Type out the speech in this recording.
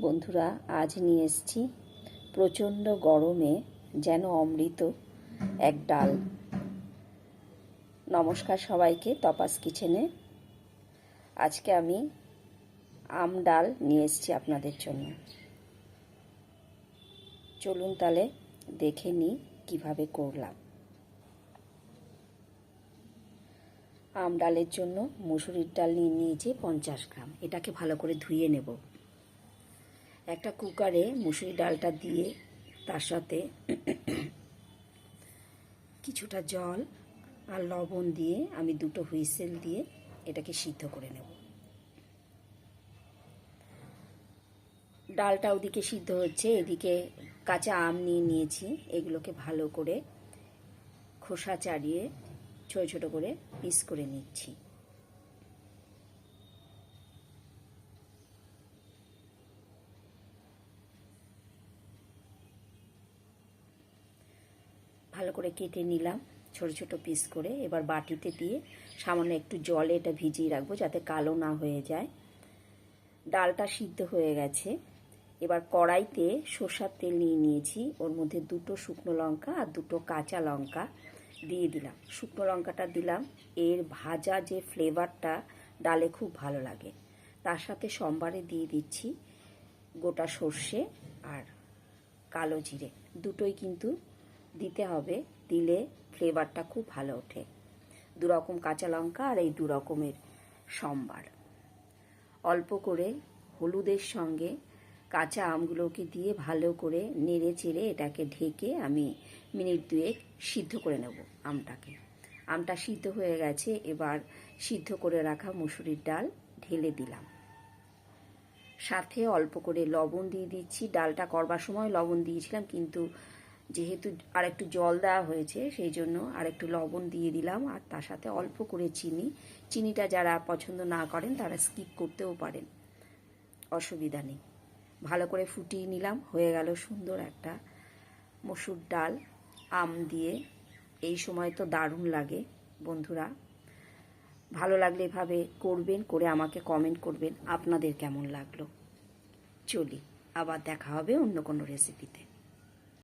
বন্ধুরা, আজ নিয়ে এসেছি প্রচণ্ড গরমে যেন অমৃত এক ডাল। নমস্কার সবাইকে তপাস কিচেনে। আজকে আমি আম ডাল নিয়ে এসেছি আপনাদের জন্য। চলুন তাহলে দেখে নিই কীভাবে করলাম। আম ডালের জন্য মুসুরির ডাল নিয়ে নিয়েছি পঞ্চাশ গ্রাম। এটাকে ভালো করে ধুয়ে নেব। একটা কুকারে মুসুরি ডালটা দিয়ে তার সাথে কিছুটা জল আর লবণ দিয়ে আমি দুটো হুইসেল দিয়ে এটাকে সিদ্ধ করে নেব। ডালটা ওদিকে সিদ্ধ হচ্ছে, এদিকে কাঁচা আম নিয়ে নিয়েছি, এগুলোকে ভালো করে খোসা চাড়িয়ে ছোটো ছোটো করে পিস করে নিচ্ছি। ভালো করে কেটে নিলাম ছোট ছোট পিস করে। এবার বাটিতে দিয়ে সামান্য একটু জলে এটা ভিজিয়ে রাখব যাতে কালো না হয়ে যায়। ডালটা সিদ্ধ হয়ে গেছে। এবার কড়াইতে সর্ষার তেল নিয়ে নিয়েছি। ওর মধ্যে দুটো শুকনো লঙ্কা আর দুটো কাঁচা লঙ্কা দিয়ে দিলাম। শুকনো লঙ্কাটা দিলাম। এর ভাজা যে ফ্লেভারটা ডালে খুব ভালো লাগে। তার সাথে সোমবারে দিয়ে দিচ্ছি গোটা সর্ষে আর কালো জিরে। দুটোই কিন্তু দিতে হবে, দিলে ফ্লেভারটা খুব ভালো ওঠে। দু রকম কাঁচা লঙ্কা আর এই দু রকমের সম্বার। অল্প করে হলুদের সঙ্গে কাঁচা আমগুলোকে দিয়ে ভালো করে নেড়ে চেড়ে এটাকে ঢেকে আমি মিনিট দুয়েক সিদ্ধ করে নেব আমটাকে। আমটা সিদ্ধ হয়ে গেছে, এবার সিদ্ধ করে রাখা মুসুরির ডাল ঢেলে দিলাম। সাথে অল্প করে লবণ দিয়ে দিচ্ছি। ডালটা করবার সময় লবণ দিয়েছিলাম, কিন্তু যেহেতু আর একটু জল দেওয়া হয়েছে, সেই জন্য আর একটু লবণ দিয়ে দিলাম। আর তার সাথে অল্প করে চিনি। চিনিটা যারা পছন্দ না করেন, তারা স্কিপ করতেও পারেন। অসুবিধা নেই। ভালো করে ফুটিয়ে নিলাম। হয়ে গেল সুন্দর একটা মসুর ডাল। আম দিয়ে। এই সময় তো দারুণ লাগে বন্ধুরা। ভালো লাগলে এভাবে করবেন, করে আমাকে কমেন্ট করবেন। আপনাদের কেমন লাগল? চলি। আবার দেখা হবে অন্য কোনো রেসিপিতে